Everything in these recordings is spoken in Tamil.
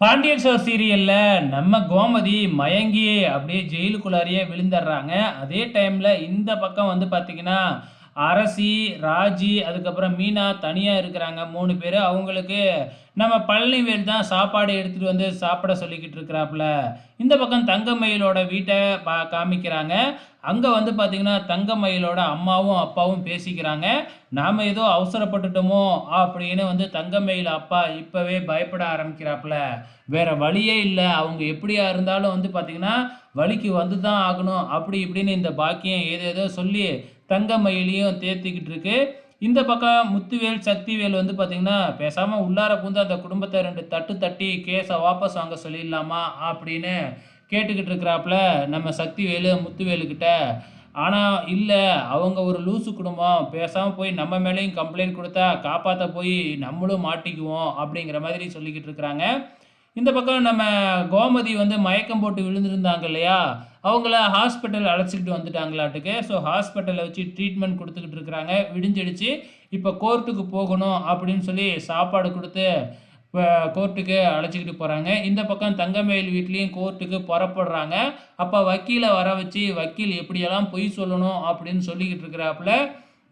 பாண்டியன் ஸ்டோர் சீரியல்ல நம்ம கோமதி மயங்கி அப்படியே ஜெயிலுக்குள்ளாரையே விழுந்துடுறாங்க. அதே டைம்ல இந்த பக்கம் வந்து பார்த்திங்கன்னா அரசி ராஜி அதுக்கப்புறம் மீனா தனியாக இருக்கிறாங்க. மூணு பேர். அவங்களுக்கு நம்ம பழனிவேல் தான் சாப்பாடு எடுத்துகிட்டு வந்து சாப்பிட சொல்லிக்கிட்டு இருக்கிறாப்புல. இந்த பக்கம் தங்கமயிலோட வீட்டை பா காமிக்கிறாங்க. அங்கே வந்து பார்த்திங்கன்னா தங்கமயிலோட அம்மாவும் அப்பாவும் பேசிக்கிறாங்க. நாம் ஏதோ அவசரப்பட்டுட்டோமோ அப்படின்னு வந்து தங்கமயில் அப்பா இப்போவே பயப்பட ஆரம்பிக்கிறாப்புல. வேற வழியே இல்லை. அவங்க எப்படியா இருந்தாலும் வந்து பார்த்திங்கன்னா வழிக்கு வந்து தான் ஆகணும். அப்படி இப்படின்னு இந்த பாக்கியம் ஏதேதோ சொல்லி தங்க மயிலையும் தேர்த்திக்கிட்டு இருக்கு. இந்த பக்கம் முத்துவேல் சக்திவேல் வந்து பார்த்தீங்கன்னா பேசாமல் உள்ளார பூந்து அந்த குடும்பத்தை ரெண்டு தட்டு தட்டி கேஸை வாபஸ் வாங்க சொல்லிடலாமா? அப்படின்னு கேட்டுக்கிட்டு இருக்கிறாப்புல நம்ம சக்திவேலு முத்துவேலுக்கிட்ட ஆனால் இல்லை அவங்க ஒரு லூசு குடும்பம். பேசாமல் போய் நம்ம மேலேயும் கம்ப்ளைண்ட் கொடுத்தா காப்பாற்ற போய் நம்மளும் மாட்டிக்குவோம். அப்படிங்கிற மாதிரி சொல்லிக்கிட்டு இருக்கிறாங்க. இந்த பக்கம் நம்ம கோமதி வந்து மயக்கம் போட்டு விழுந்திருந்தாங்க இல்லையா? அவங்கள ஹாஸ்பிட்டல் அழைச்சிக்கிட்டு வந்துட்டாங்களாட்டுக்கு. ஸோ ஹாஸ்பிட்டலில் வச்சு ட்ரீட்மெண்ட் கொடுத்துக்கிட்டு இருக்கிறாங்க. விடிஞ்சிடுச்சு. இப்போ கோர்ட்டுக்கு போகணும் அப்படின்னு சொல்லி சாப்பாடு கொடுத்து இப்போ கோர்ட்டுக்கு அழைச்சிக்கிட்டு போகிறாங்க இந்த பக்கம் தங்கமயில் வீட்லேயும் கோர்ட்டுக்கு புறப்படுறாங்க. அப்போ வக்கீலை வர வச்சு வக்கீல் எப்படியெல்லாம் பொய் சொல்லணும்? அப்படின்னு சொல்லிக்கிட்டு இருக்கிறாப்புல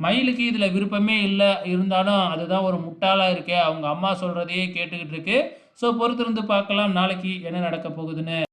மயிலுக்கு இதில் விருப்பமே இல்லை. இருந்தாலும் அதுதான் ஒரு முட்டாளாக இருக்கே. அவங்க அம்மா சொல்கிறதையே கேட்டுக்கிட்டு இருக்கு. ஸோ பொறுத்திருந்து பார்க்கலாம் நாளைக்கு என்ன நடக்க போகுதுன்னு.